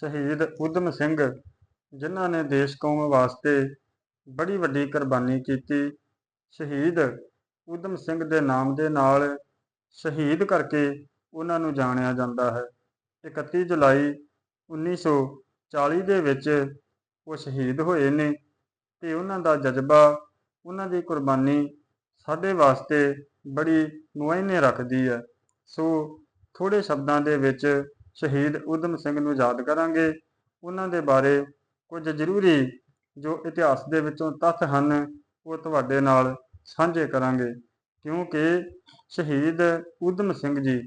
ਸ਼ਹੀਦ ਊਧਮ ਸਿੰਘ, ਜਿਨ੍ਹਾਂ ਨੇ ਦੇਸ਼ ਕੌਮ ਵਾਸਤੇ ਬੜੀ ਵੱਡੀ ਕੁਰਬਾਨੀ ਕੀਤੀ। ਸ਼ਹੀਦ ਊਧਮ ਸਿੰਘ ਦੇ ਨਾਮ ਦੇ ਨਾਲ ਸ਼ਹੀਦ ਕਰਕੇ ਉਹਨਾਂ ਨੂੰ ਜਾਣਿਆ ਜਾਂਦਾ ਹੈ। 31 ਜੁਲਾਈ 1940 ਦੇ ਵਿੱਚ ਉਹ ਸ਼ਹੀਦ ਹੋਏ ਨੇ ਤੇ ਉਹਨਾਂ ਦਾ ਜਜ਼ਬਾ, ਉਹਨਾਂ ਦੀ ਕੁਰਬਾਨੀ ਸਾਡੇ ਵਾਸਤੇ ਬੜੀ ਮੁਆਇਨੇ ਰੱਖਦੀ ਹੈ। ਸੋ ਥੋੜੇ ਸ਼ਬਦਾਂ ਦੇ ਵਿੱਚ ਸ਼ਹੀਦ ਊਧਮ ਸਿੰਘ ਨੂੰ ਯਾਦ ਕਰਾਂਗੇ। ਉਹਨਾਂ ਦੇ ਬਾਰੇ ਕੁਝ ਜ਼ਰੂਰੀ ਜੋ ਇਤਿਹਾਸ ਦੇ ਵਿੱਚੋਂ ਤੱਥ ਹਨ, ਉਹ ਤੁਹਾਡੇ ਨਾਲ ਸਾਂਝੇ ਕਰਾਂਗੇ। ਕਿਉਂਕਿ ਸ਼ਹੀਦ ਊਧਮ ਸਿੰਘ ਜੀ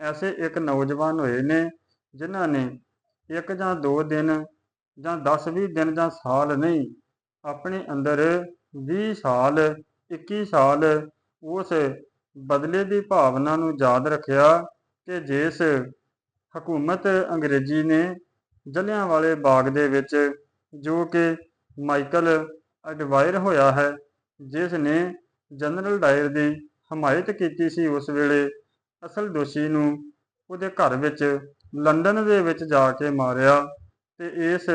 ਐਸੇ ਇੱਕ ਨੌਜਵਾਨ ਹੋਏ ਨੇ, ਜਿਨ੍ਹਾਂ ਨੇ ਇੱਕ ਜਾਂ ਦੋ ਦਿਨ ਜਾਂ 10-20 ਦਿਨ ਜਾਂ ਸਾਲ ਨਹੀਂ, ਆਪਣੇ ਅੰਦਰ 20 ਸਾਲ 21 ਸਾਲ ਉਸ ਬਦਲੇ ਦੀ ਭਾਵਨਾ ਨੂੰ ਯਾਦ ਰੱਖਿਆ ਕਿ ਜਿਸ ਹਕੂਮਤ ਅੰਗਰੇਜ਼ੀ ਨੇ ਜਲਿਆਂਵਾਲੇ ਬਾਗ ਦੇ ਵਿੱਚ ਜੋ ਕਿ ਮਾਈਕਲ ਐਡਵਾਇਰ ਹੋਇਆ ਹੈ, ਜਿਸ ਨੇ ਜਨਰਲ ਡਾਇਰ ਦੀ ਹਮਾਇਤ ਕੀਤੀ ਸੀ, ਉਸ ਵੇਲੇ ਅਸਲ ਦੋਸ਼ੀ ਨੂੰ ਉਹਦੇ ਘਰ ਵਿੱਚ ਲੰਡਨ ਦੇ ਵਿੱਚ ਜਾ ਕੇ ਮਾਰਿਆ ਤੇ ਇਸ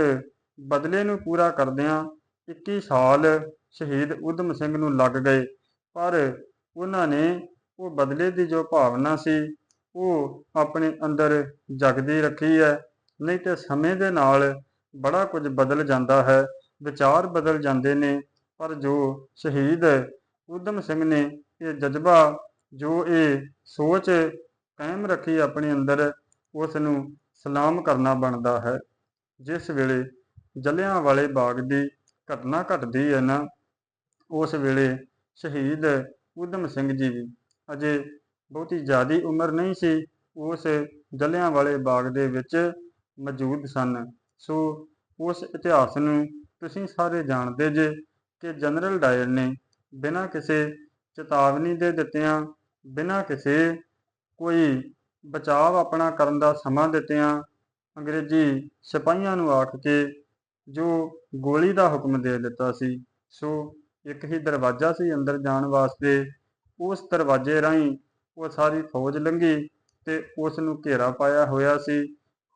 ਬਦਲੇ ਨੂੰ ਪੂਰਾ ਕਰਦਿਆਂ 21 ਸਾਲ ਸ਼ਹੀਦ ਊਧਮ ਸਿੰਘ ਨੂੰ ਲੱਗ ਗਏ। ਪਰ ਉਹਨਾਂ ਨੇ ਉਹ ਬਦਲੇ ਦੀ ਜੋ ਭਾਵਨਾ ਸੀ ਉਹ ਆਪਣੇ ਅੰਦਰ ਜਗਦੀ ਰੱਖੀ ਹੈ। ਨਹੀਂ ਤੇ ਸਮੇਂ ਦੇ ਨਾਲ ਬੜਾ ਕੁਝ ਬਦਲ ਜਾਂਦਾ ਹੈ। ਵਿਚਾਰ ਬਦਲ ਜਾਂਦੇ ਨੇ। ਪਰ ਜੋ ਸ਼ਹੀਦ ਊਧਮ ਸਿੰਘ ਨੇ ਇਹ ਜਜ਼ਬਾ, ਜੋ ਇਹ ਸੋਚ ਕਾਇਮ ਰੱਖੀ ਆਪਣੇ ਅੰਦਰ ਉਸ ਨੂੰ ਸਲਾਮ ਕਰਨਾ ਬਣਦਾ ਹੈ। ਜਿਸ ਵੇਲੇ ਜਲਿਆਂ ਵਾਲੇ ਬਾਗ ਦੀ ਘਟਨਾ ਘਟਦੀ ਹੈ ਨਾ, ਉਸ ਵੇਲੇ ਸ਼ਹੀਦ ਊਧਮ ਸਿੰਘ ਜੀ ਵੀ ਅਜੇ ਬਹੁਤੀ ਜ਼ਿਆਦੀ ਉਮਰ ਨਹੀਂ ਸੀ, ਉਸ ਜਲਿਆਂ ਵਾਲੇ ਬਾਗ ਦੇ ਵਿੱਚ ਮੌਜੂਦ ਸਨ। ਸੋ ਉਸ ਇਤਿਹਾਸ ਨੂੰ ਤੁਸੀਂ ਸਾਰੇ ਜਾਣਦੇ ਜੇ ਕਿ ਜਨਰਲ ਡਾਇਰ ਨੇ ਬਿਨਾਂ ਕਿਸੇ ਚੇਤਾਵਨੀ ਦੇ ਦਿੱਤਿਆਂ, ਬਿਨਾਂ ਕਿਸੇ ਕੋਈ ਬਚਾਵ ਆਪਣਾ ਕਰਨ ਦਾ ਸਮਾਂ ਦਿੱਤਿਆਂ, ਅੰਗਰੇਜ਼ੀ ਸਿਪਾਹੀਆਂ ਨੂੰ ਆਖ ਕੇ ਜੋ ਗੋਲੀ ਦਾ ਹੁਕਮ ਦੇ ਦਿੱਤਾ ਸੀ, ਸੋ ਇੱਕ ਹੀ ਦਰਵਾਜ਼ਾ ਸੀ ਅੰਦਰ ਜਾਣ ਵਾਸਤੇ। ਉਸ ਦਰਵਾਜ਼ੇ ਰਾਹੀਂ ਉਹ ਸਾਰੀ ਫੌਜ ਲੰਘੀ ਤੇ ਉਸ ਨੂੰ ਘੇਰਾ ਪਾਇਆ ਹੋਇਆ ਸੀ।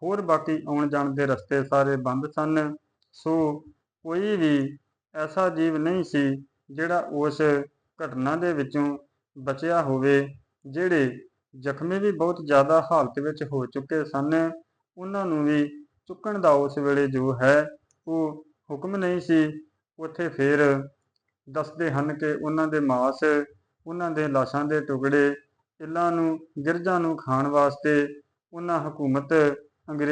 ਹੋਰ ਬਾਕੀ ਆਉਣ ਜਾਣ ਦੇ ਰਸਤੇ ਸਾਰੇ ਬੰਦ ਸਨ। ਸੋ ਕੋਈ ਵੀ ਐਸਾ ਜੀਵ ਨਹੀਂ ਸੀ ਜਿਹੜਾ ਉਸ ਘਟਨਾ ਦੇ ਵਿੱਚੋਂ ਬਚਿਆ ਹੋਵੇ, ਜਿਹੜੇ ਜ਼ਖਮੀ ਵੀ ਬਹੁਤ ਜ਼ਿਆਦਾ ਹਾਲਤ ਵਿੱਚ ਹੋ ਚੁੱਕੇ ਸਨ। ਉਹਨਾਂ ਨੂੰ ਵੀ ਚੁੱਕਣ ਦਾ ਉਸ ਵੇਲੇ ਜੋ ਹੈ, ਉਹ ਹੁਕਮ ਨਹੀਂ ਸੀ। ਉੱਥੇ ਫਿਰ ਦੱਸਦੇ ਹਨ ਕਿ ਉਹਨਾਂ ਦੇ ਮਾਸ, ਉਹਨਾਂ ਦੇ ਲਾਸ਼ਾਂ ਦੇ ਟੁਕੜੇ ਇੱਲਾਂ ਨੂੰ ਗਿਰਜਾਂ ਨੂੰ ਖਾਣ ਵਾਸਤੇ ਉਹਨਾਂ ਹਕੂਮਤ ਅੰਗਰੇਜ਼